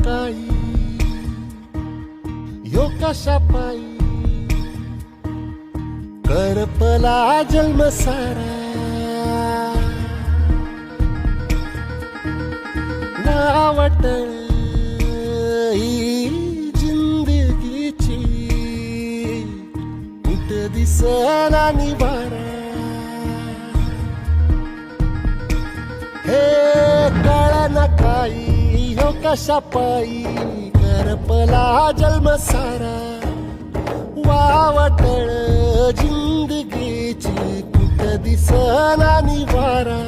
sapai, yoga सापाई करपला जन्म सारा नावट जिंदगीची कुठ दिसला निवारा कशा पायी करपला जन्म सारा. वावटळ जिंदगीची कुठ दिसना निवारा.